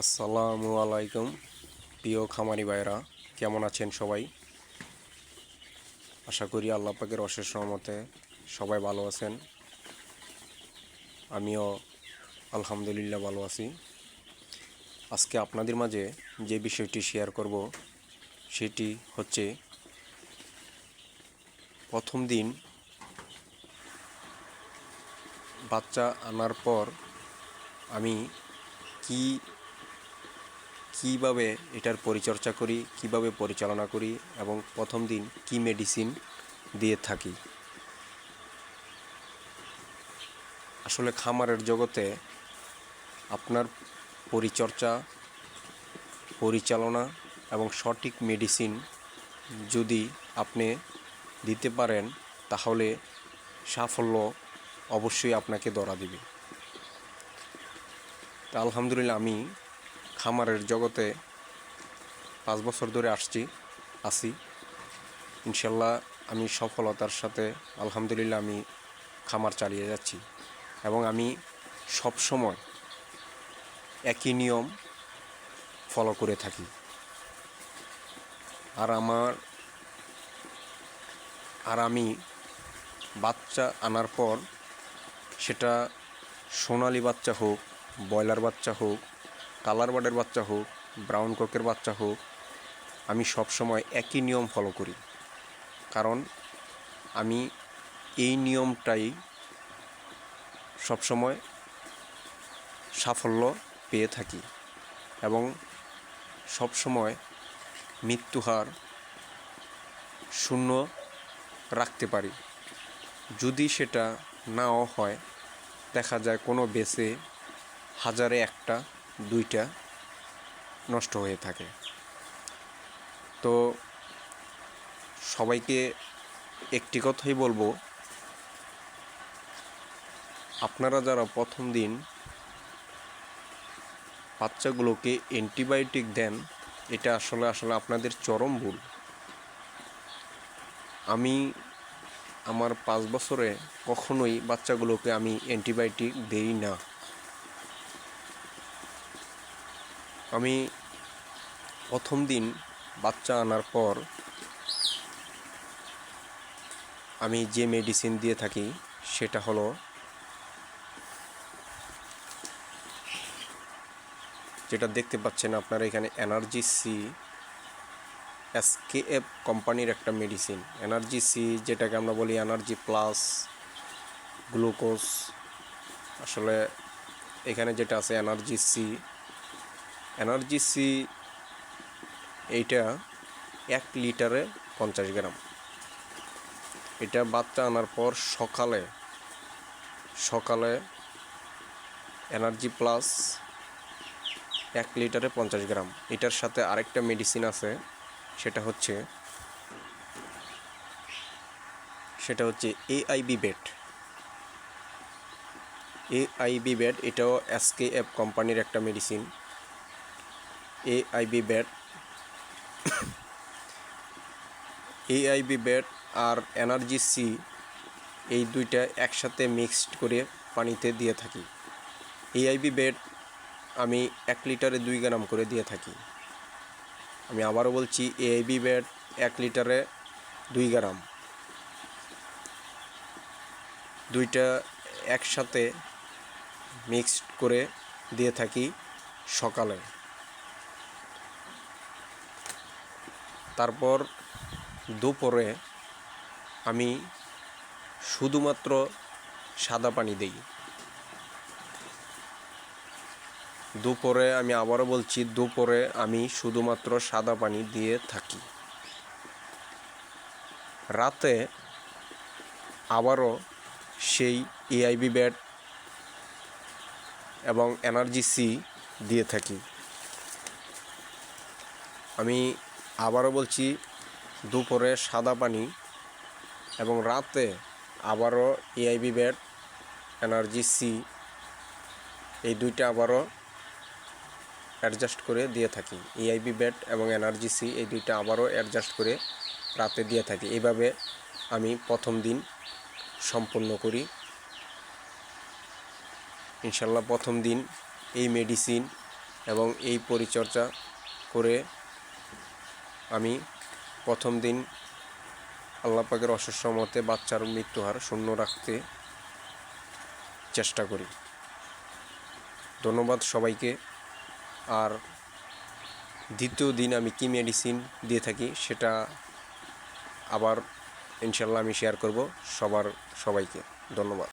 আসসালামু আলাইকুম। প্রিয় খামারি ভাইরা কেমন আছেন সবাই? আশা করি আল্লাহ পাকের অশেষ রহমতে সবাই ভালো আছেন। আমিও আলহামদুলিল্লাহ ভালো আছি। আজকে আপনাদের মাঝে যে বিষয়টি শেয়ার করব, সেটি হচ্ছে প্রথম দিন বাচ্চা আনার পর আমি কি কীভাবে এটার পরিচর্যা করি, কীভাবে পরিচালনা করি এবং প্রথম দিন কি মেডিসিন দিয়ে থাকি? আসলে খামারের জগতে আপনার পরিচর্যা, পরিচালনা এবং সঠিক মেডিসিন যদি আপনি দিতে পারেন, তাহলে সাফল্য অবশ্যই আপনাকে ধরা দিবে। তা আলহামদুলিল্লাহ আমি খামারের জগতে পাঁচ বছর ধরে আসছি, আছি। ইনশাল্লাহ আমি সফলতার সাথে, আলহামদুলিল্লাহ আমি খামার চালিয়ে যাচ্ছি এবং আমি সব সময় একই নিয়ম ফলো করে থাকি। আর আমার, আর আমি বাচ্চা আনার পর সেটা সোনালি বাচ্চা হোক, ব্রয়লার বাচ্চা হোক কালার বার্ডের বাচ্চা হোক, ব্রাউন কোকের বাচ্চা হোক, আমি সব সময় একই নিয়ম ফলো করি। কারণ আমি এই নিয়মটাই সবসময় সাফল্য পেয়ে থাকি এবং সবসময় মৃত্যুহার শূন্য রাখতে পারি। যদি সেটা নাও হয়, দেখা যায় কোনো বেসে হাজারে একটা দুইটা নষ্ট হয়ে থাকে। তো সবাইকে একটি কথাই বলব, আপনারা যারা প্রথম দিন বাচ্চাগুলোকে অ্যান্টিবায়োটিক দেন, এটা আসলে আসলে আপনাদের চরম ভুল। আমি আমার পাঁচ বছরে কখনোই বাচ্চাগুলোকে আমি অ্যান্টিবায়োটিক দেই না। আমি প্রথম দিন বাচ্চা আনার পর আমি যে মেডিসিন দিয়ে থাকি, সেটা হলো যেটা দেখতে পাচ্ছেন আপনারা এখানে এনার্জি সি এসকেএফ কোম্পানির একটা মেডিসিন এনার্জি সি যেটাকে আমরা বলি এনার্জি প্লাস গ্লুকোজ আসলে এখানে যেটা আছে এনার্জি সি এনার্জি সি এইটা এক লিটারে পঞ্চাশ গ্রাম। এটা বাচ্চা আনার পর সকালে সকালে এনার্জি প্লাস এক লিটারে পঞ্চাশ গ্রাম। এটার সাথে আরেকটা মেডিসিন আছে, সেটা হচ্ছে সেটা হচ্ছে এআইবি বেড এআইবি বেড এটাও এসকেএফ কোম্পানির একটা medicine. AIB bed AIB bed আর এনার্জি সি এই দুইটা একসাথে মিক্সড করে পানিতে দিয়ে থাকি। এআইবি বেড আমি এক লিটারে দুই গ্রাম করে দিয়ে থাকি। আমি আবারও বলছি এআইবি বেড এক লিটারে দুই গ্রাম। দুইটা একসাথে মিক্সড করে দিয়ে থাকি সকালে। তারপর দুপুরে আমি শুধুমাত্র সাদা পানি দেই। দুপুরে আমি আবারও বলছি, দুপুরে আমি শুধুমাত্র সাদা পানি দিয়ে থাকি। রাতে আবারও সেই এআইবি ব্যাট এবং এনার্জি সি দিয়ে থাকি। আমি আবারও বলছি, দুপুরে সাদা পানি এবং রাতে আবারও এআইবি ব্যাট, এনার্জি সি, এই দুইটা আবারও অ্যাডজাস্ট করে দিয়ে থাকি। এআইবি ব্যাট এবং এনার্জি সি, এই দুইটা আবারও অ্যাডজাস্ট করে রাতে দিয়ে থাকি। এইভাবে আমি প্রথম দিন সম্পন্ন করি। ইনশাল্লাহ প্রথম দিন এই মেডিসিন এবং এই পরিচর্যা করে আমি প্রথম দিন আল্লাহ পাকের অশেষ মতে বাচ্চার মৃত্যু হার শূন্য রাখতে চেষ্টা করি। ধন্যবাদ সবাইকে। আর দ্বিতীয় দিন আমি কি মেডিসিন দিয়ে থাকি সেটা আবার ইনশাল্লাহ আমি শেয়ার করব সবার সবাইকে। ধন্যবাদ।